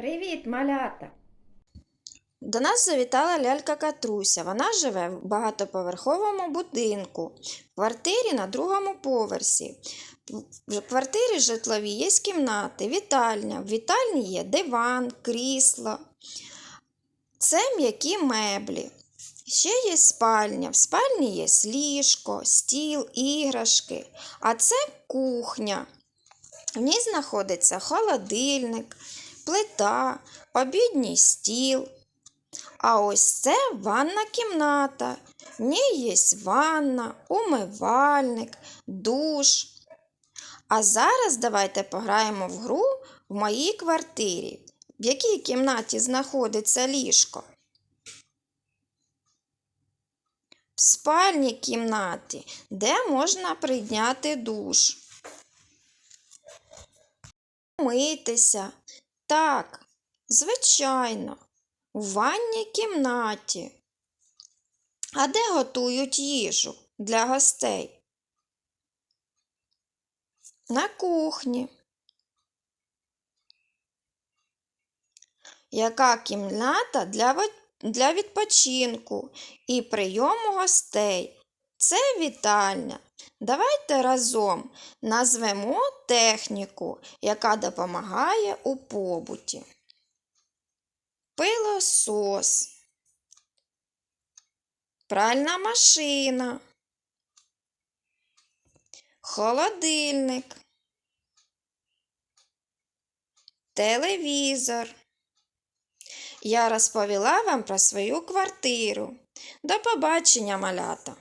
Привіт, малята! До нас завітала лялька Катруся. Вона живе в багатоповерховому будинку, в квартирі на другому поверсі. В квартирі житловій є кімнати, вітальня. В вітальні є диван, крісло. Це м'які меблі. Ще є спальня. В спальні є ліжко, стіл, іграшки. А це кухня. В ній знаходиться холодильник, плита, обідній стіл. А ось це ванна кімната. В ній є ванна, умивальник, душ. А зараз давайте пограємо в гру в моїй квартирі. В якій кімнаті знаходиться ліжко? В спальній кімнаті, де можна прийняти душ. Митися. Так, звичайно, у ванній кімнаті. А де готують їжу для гостей? На кухні. Яка кімната для, для відпочинку і прийому гостей? Це вітальня. Давайте разом назвемо техніку, яка допомагає у побуті. Пилосос, пральна машина, холодильник, телевізор. Я розповіла вам про свою квартиру. До побачення, малята!